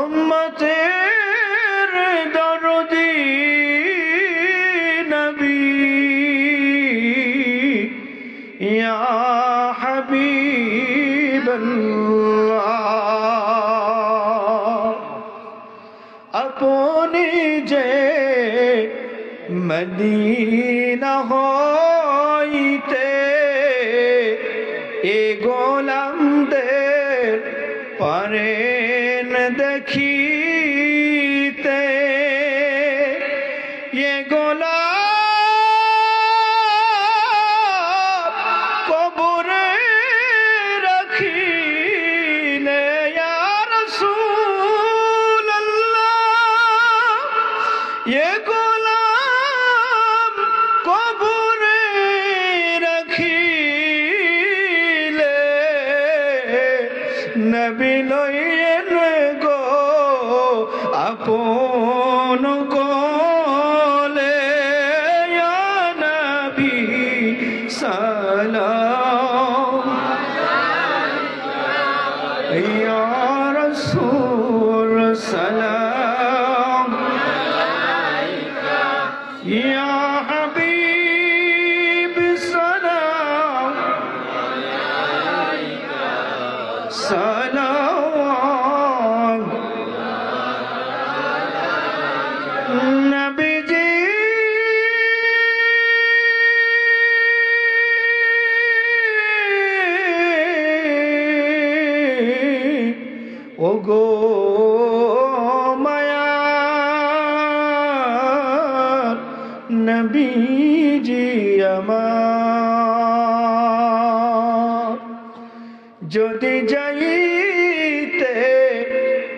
উম্মতের দরদি নবী। ইয়া হাবিবাল্লাহ আপনি যে মদিনা হইতে এ গোলাম रे न देखीते। ये गोला कबूर रखी ने यार सूल ये गोला নবী লইয়েন গো আপন সালাম। নবীজি। ও গো মায়ার নবীজি আমার যদি যাইতে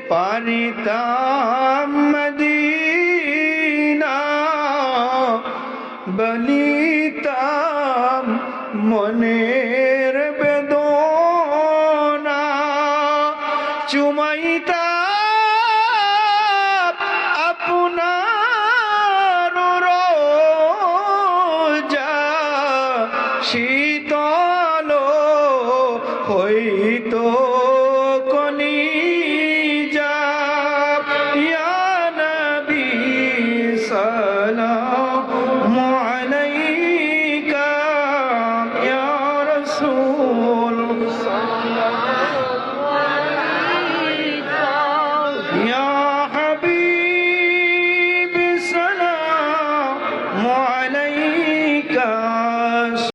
পারিতাম মদিনা বলিতাম মনের বেদনা চুমাইতাম